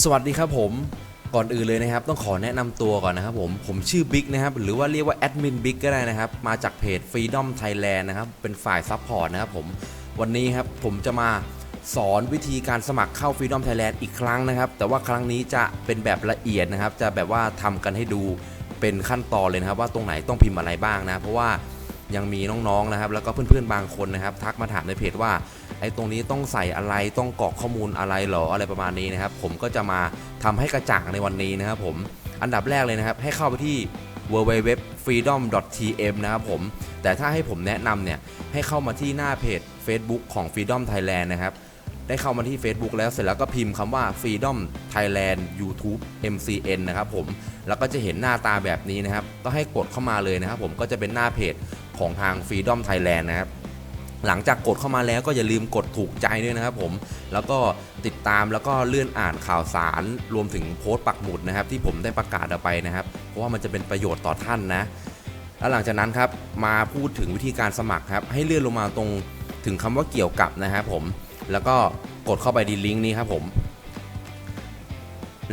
สวัสดีครับผมก่อนอื่นเลยนะครับต้องขอแนะนำตัวก่อนนะครับผมผมชื่อบิ๊กนะครับหรือว่าเรียกว่าแอดมินบิ๊กก็ได้นะครับมาจากเพจ Freedom Thailand นะครับเป็นฝ่ายซัพพอร์ตนะครับผมวันนี้ครับผมจะมาสอนวิธีการสมัครเข้า Freedom Thailand อีกครั้งนะครับ แต่ว่าครั้งนี้จะเป็นแบบละเอียดนะครับ จะแบบว่าทำกันให้ดูเป็นขั้นตอนเลยนะครับ ว่าตรงไหนต้องพิมพ์อะไรบ้างนะ เพราะว่ายังมีน้องๆนะครับ แล้วก็เพื่อนๆบางคนนะครับ ทักมาถามในเพจว่า ไอ้ตรงนี้ต้องใส่อะไรต้องกรอกข้อมูลอะไรหรออะไรประมาณนี้นะครับ ผมก็จะมาทำให้กระจ่างในวันนี้นะครับผมอันดับแรกเลยนะครับให้เข้าไปที่ www.freedom.tm นะครับผมแต่ถ้าให้ผมแนะนำเนี่ยให้เข้ามาที่หน้าเพจ Facebook ของ Freedom Thailand นะครับได้เข้ามาที่ Facebook แล้วเสร็จแล้วก็พิมพ์คำว่า Freedom Thailand YouTube MCN นะครับผมแล้วก็จะเห็นหน้าตาแบบนี้นะครับ ก็ให้กดเข้ามาเลยนะครับผมก็จะเป็นหน้าเพจของทาง Freedom Thailand นะครับ หลังจากกดเข้ามาแล้วก็อย่าลืมกดถูกใจด้วยนะครับผม แล้วก็ติดตามแล้วก็เลื่อนอ่านข่าวสารรวมถึงโพสต์ปักหมุดนะครับ ที่ผมได้ประกาศเอาไปนะครับ เพราะว่ามันจะเป็นประโยชน์ต่อท่านนะ แล้วหลังจากนั้นครับมาพูดถึงวิธีการสมัครครับ ให้เลื่อนลงมาตรงถึงคำว่าเกี่ยวกับนะครับผม แล้วก็กดเข้าไปดีลิงก์นี้ครับผม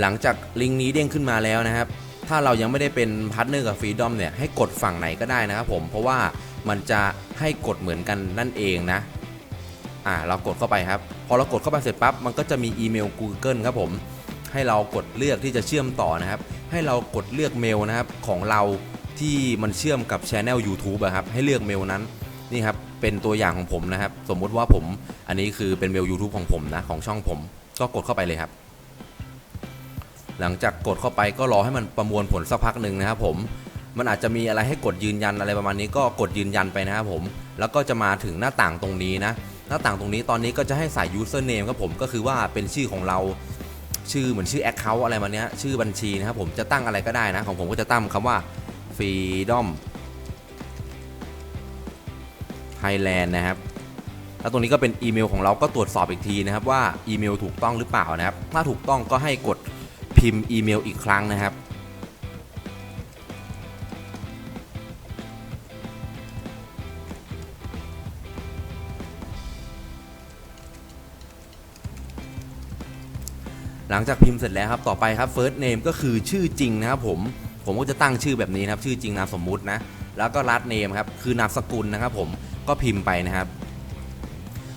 หลังจากลิงก์นี้เด้งขึ้นมาแล้วนะครับ ถ้าเรายังไม่ได้เป็นพาร์ทเนอร์กับฟรีดอมเนี่ยให้กดฝั่งไหนก็ได้นะครับผม เพราะว่า มันจะให้กดเหมือนกันนั่นเองนะ อ่าเรากดเข้าไปครับ พอเรากดเข้าไปเสร็จปั๊บมันก็จะมีอีเมล Google ครับผม ให้เรากดเลือกที่จะเชื่อมต่อนะครับ ให้เรากดเลือกเมลนะครับของเราที่มันเชื่อมกับช anel YouTube อะครับให้เลือกเมลนั้นนี่ครับเป็นตัวอย่างของผมนะครับ สมมุติว่าผมอันนี้คือเป็นเมล YouTube ของผมนะของช่องผม ก็กดเข้าไปเลยครับ หลังจากกดเข้าไปก็รอให้มันประมวลผลสักพักหนึ่งนะครับผม มันอาจจะมีอะไรให้กดยืนยันอะไรประมาณนี้ก็กดยืนยันไปนะครับผม แล้วก็จะมาถึงหน้าต่างตรงนี้นะ หน้าต่างตรงนี้ตอนนี้ก็จะให้ใส่ username ครับผมก็คือว่าเป็นชื่อของเราชื่อเหมือนชื่อ account อะไรมาเนี้ยชื่อบัญชีนะครับผมจะตั้งอะไรก็ได้นะของผมก็จะตั้งคำว่า freedom Thailand นะครับ แล้วตรงนี้ก็เป็นอีเมลของเราก็ตรวจสอบอีกทีนะครับว่าอีเมลถูกต้องหรือเปล่านะครับ ถ้าถูกต้องก็ให้กดพิมพ์อีเมลอีกครั้งนะครับ หลังจากพิมพ์เสร็จแล้วครับต่อไปครับ first name ก็คือชื่อจริงนะครับผมผมก็จะตั้งชื่อแบบนี้นะครับชื่อจริงนามสมมุตินะแล้วก็ last name ครับคือนามสกุลนะครับผมก็พิมพ์ไปนะครับ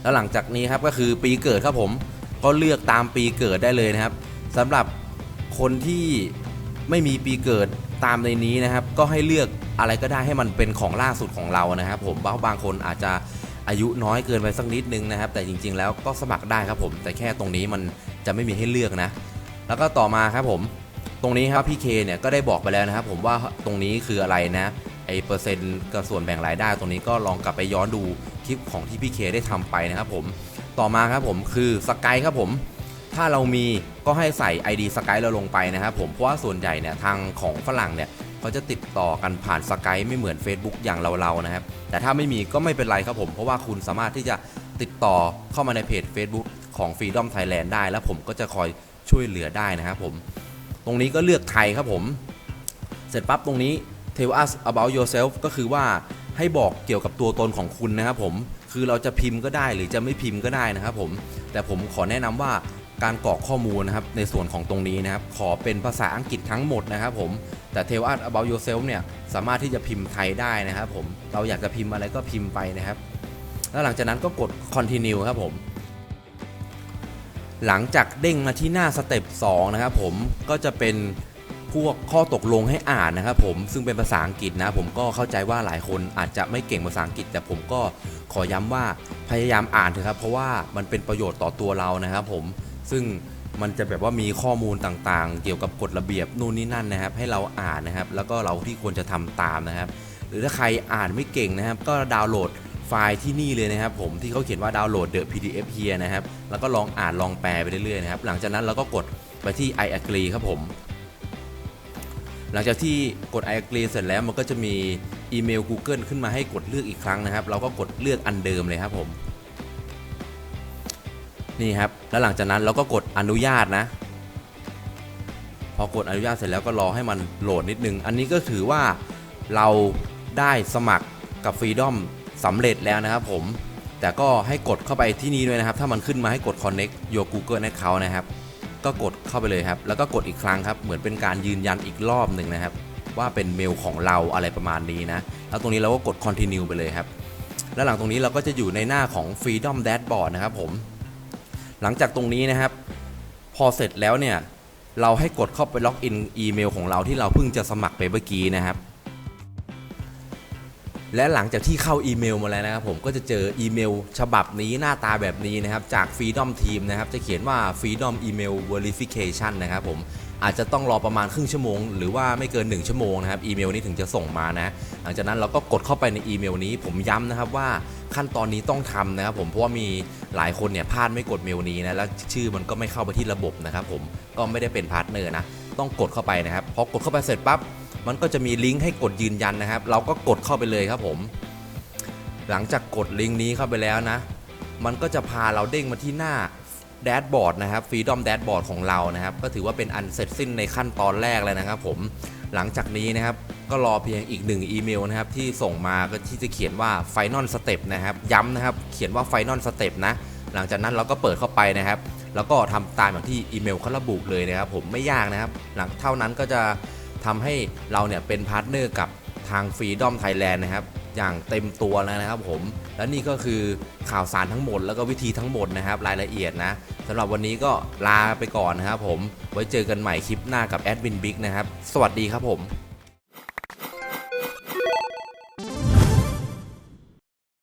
แล้วหลังจากนี้ครับก็คือปีเกิดครับผมก็เลือกตามปีเกิดได้เลยนะครับสำหรับคนที่ไม่มีปีเกิดตามในนี้นะครับ ก็ให้เลือกอะไรก็ได้ให้มันเป็นของล่าสุดของเรานะครับ ผมเพราะบางคนอาจจะ อายุน้อยเกินไปสักนิดนึงนะครับ แต่จริงๆแล้วก็สมัครได้ครับผม แต่แค่ตรงนี้มันจะไม่มีให้เลือกนะ แล้วก็ต่อมาครับผม ตรงนี้ครับพี่เคเนี่ยก็ได้บอกไปแล้วนะครับ ผมว่าตรงนี้คืออะไรนะไอเปอร์เซ็นต์กับส่วนแบ่งรายได้ ตรงนี้ก็ลองกลับไปย้อนดูคลิปของที่พี่เคได้ทำไปนะครับผมต่อมาครับผมคือสกายครับผม ถ้าเรามีก็ให้ใส่ ID สกายเราลงไปนะครับผมเพราะว่าส่วนใหญ่เนี่ยทางของฝรั่งเนี่ย เขาจะติดต่อกันผ่านสกายไม่เหมือน Facebook อย่างเราๆนะครับ แต่ถ้าไม่มีก็ไม่เป็นไรครับผม เพราะว่าคุณสามารถที่จะติดต่อเข้ามาในเพจ Facebook ของ Freedom Thailand ได้ แล้วผมก็จะคอยช่วยเหลือได้นะครับผม ตรงนี้ก็เลือกไทยครับผม เสร็จปั๊บตรงนี้ tell us about yourself ก็คือว่าให้บอกเกี่ยวกับตัวตนของคุณนะครับผม คือเราจะพิมพ์ก็ได้หรือจะไม่พิมพ์ก็ได้นะครับผม แต่ผมขอแนะนำว่า การกรอกข้อมูลนะครับในส่วนของตรงนี้นะครับ ขอเป็นภาษาอังกฤษทั้งหมดนะครับผมแต่ tell us about yourself เนี่ยสามารถที่จะพิมพ์ไทยได้นะครับผมเราอยากจะพิมพ์อะไรก็พิมพ์ไปนะครับ แล้วหลังจากนั้นก็กด continue ครับผม หลังจากเด้งมาที่หน้าสเต็ป2นะครับผมก็จะเป็นพวกข้อตกลงให้อ่านนะครับผมซึ่งเป็นภาษาอังกฤษนะผมก็เข้าใจว่าหลายคนอาจจะไม่เก่งภาษาอังกฤษ แต่ผมก็ขอย้ำว่าพยายามอ่านเถอะครับ เพราะว่ามันเป็นประโยชน์ต่อตัวเรานะครับผม ซึ่งมันจะแบบว่ามีข้อมูลต่างๆ เกี่ยวกับกฎระเบียบนู่นนี่นั่นนะครับ ให้เราอ่านนะครับ แล้วก็เราที่ควรจะทำตามนะครับ หรือถ้าใครอ่านไม่เก่งนะครับ ก็ดาวน์โหลดไฟล์ที่นี่เลยนะครับผมที่เขาเขียนว่าดาวน์โหลด the PDF here นะครับแล้วก็ลองอ่านลองแปลไปเรื่อยๆนะครับ หลังจากนั้นเราก็กดไปที่ I agree ครับผม หลังจากที่กด I agree เสร็จแล้วมันก็จะมีอีเมล Google ขึ้นมาให้กดเลือกอีกครั้งนะครับ เราก็กดเลือกอันเดิมเลยครับผม นี่ครับ แล้วหลังจากนั้นเราก็กดอนุญาตนะ พอกดอนุญาตเสร็จแล้วก็รอให้มันโหลดนิดนึง อันนี้ก็ถือว่าเราได้สมัครกับ Freedom สำเร็จแล้วนะครับผม แต่ก็ให้กดเข้าไปที่นี่ด้วยนะครับ ถ้ามันขึ้นมาให้กด connect your Google account นะครับ ก็กดเข้าไปเลยครับ แล้วก็กดอีกครั้งครับ เหมือนเป็นการยืนยันอีกรอบหนึ่งนะครับ ว่าเป็นเมลของเราอะไรประมาณนี้นะ แล้วตรงนี้เราก็กด continue ไปเลยครับ แล้วหลังตรงนี้เราก็จะอยู่ในหน้าของ freedom dashboard นะครับผม หลังจากตรงนี้นะครับ พอเสร็จแล้วเนี่ย เราให้กดเข้าไปล็อกอินอีเมลของเราที่เราเพิ่งจะสมัครไปเมื่อกี้นะครับ และหลังจากที่เข้าอีเมลมาแล้วนะครับผมก็จะเจออีเมลฉบับนี้หน้าตาแบบนี้นะครับ จาก Freedom Team นะครับ จะเขียนว่า Freedom Email Verification นะครับผม อาจจะต้องรอประมาณครึ่งชั่วโมง หรือว่าไม่เกิน 1 ชั่วโมงนะครับอีเมลนี้ถึงจะส่งมานะ หลังจากนั้นเราก็กดเข้าไปในอีเมลนี้ผมย้ำนะครับว่าขั้นตอนนี้ต้องทำนะครับผมเพราะว่ามีหลายคนเนี่ยพลาดไม่กดเมลนี้นะแล้วชื่อมันก็ไม่เข้าไปที่ระบบนะครับผมก็ไม่ได้เป็นพาร์ทเนอร์นะต้องกดเข้าไปนะครับพอกดเข้าไปเสร็จปั๊บมันก็จะมีลิงก์ให้กดยืนยันนะครับ เราก็กดเข้าไปเลยครับผม หลังจากกดลิงก์นี้เข้าไปแล้วนะ มันก็จะพาเราเด้งมาที่หน้า แดชบอร์ดนะครับ Freedom Dashboard ของเรานะครับ ก็ถือว่าเป็นอันเสร็จสิ้นในขั้นตอนแรกเลยนะครับผมหลังจากนี้นะครับ ก็รอเพียงอีกหนึ่งอีเมลนะครับ ที่ส่งมาก็ที่จะเขียนว่า Final Step นะครับ ย้ำนะครับ เขียนว่า Final Step นะ หลังจากนั้นเราก็เปิดเข้าไปนะครับ แล้วก็ทำตามอย่างที่อีเมลเขาระบุเลยนะครับ ผมไม่ยากนะครับ หลังเท่านั้นก็จะทำให้เราเนี่ยเป็นพาร์ทเนอร์กับทาง Freedom Thailand นะครับ อย่างเต็มตัวแล้วนะครับผม และนี่ก็คือข่าวสารทั้งหมดแล้วก็วิธีทั้งหมดนะครับ รายละเอียดนะ สำหรับวันนี้ก็ลาไปก่อนนะครับผม ไว้เจอกันใหม่คลิปหน้ากับแอดมินบิ๊กนะครับ สวัสดีครับผม